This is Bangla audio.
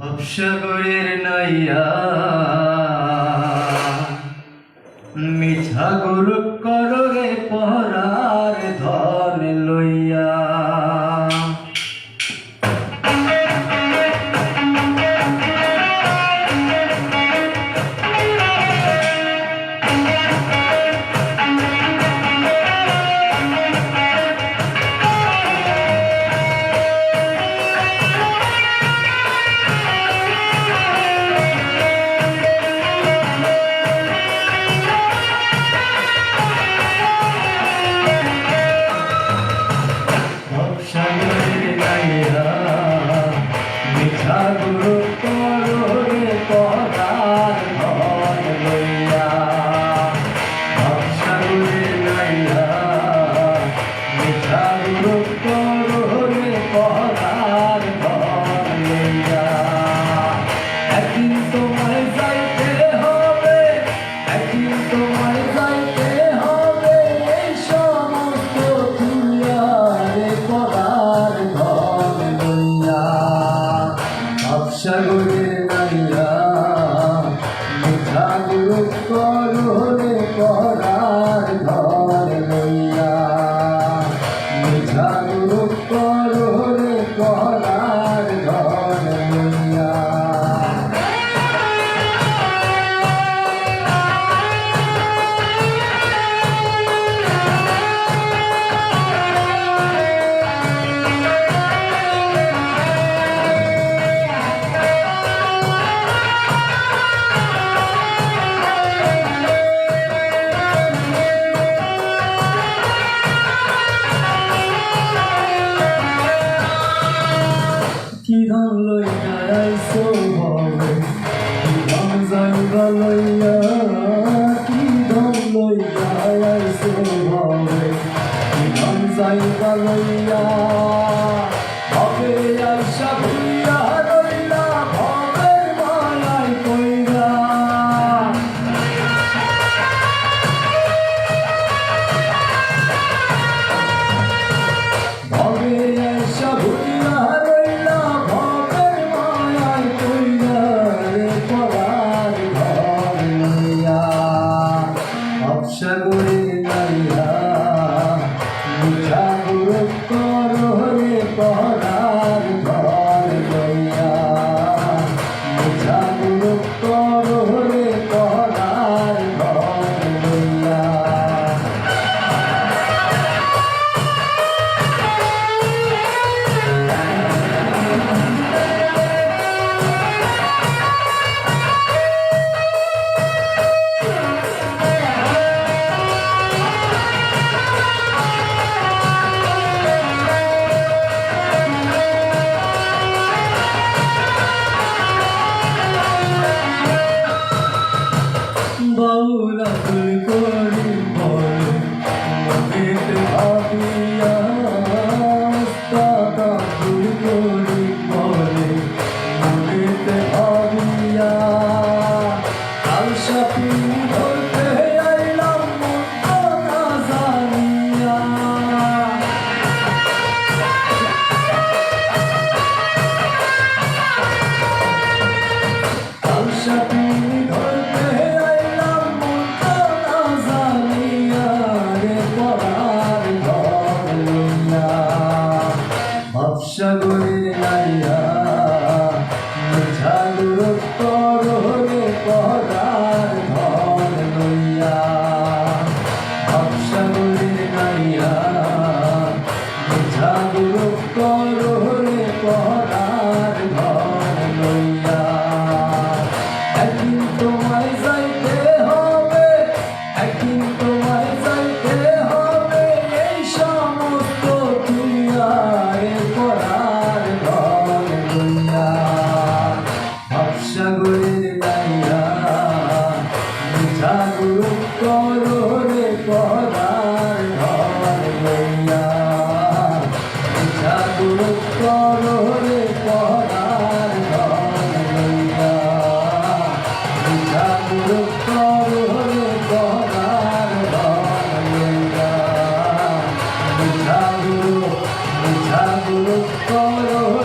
ভবসাগরের নইয়া মিছা গুরু কররে পহরার ধন লইয়া। away. you go. Maria. Oh,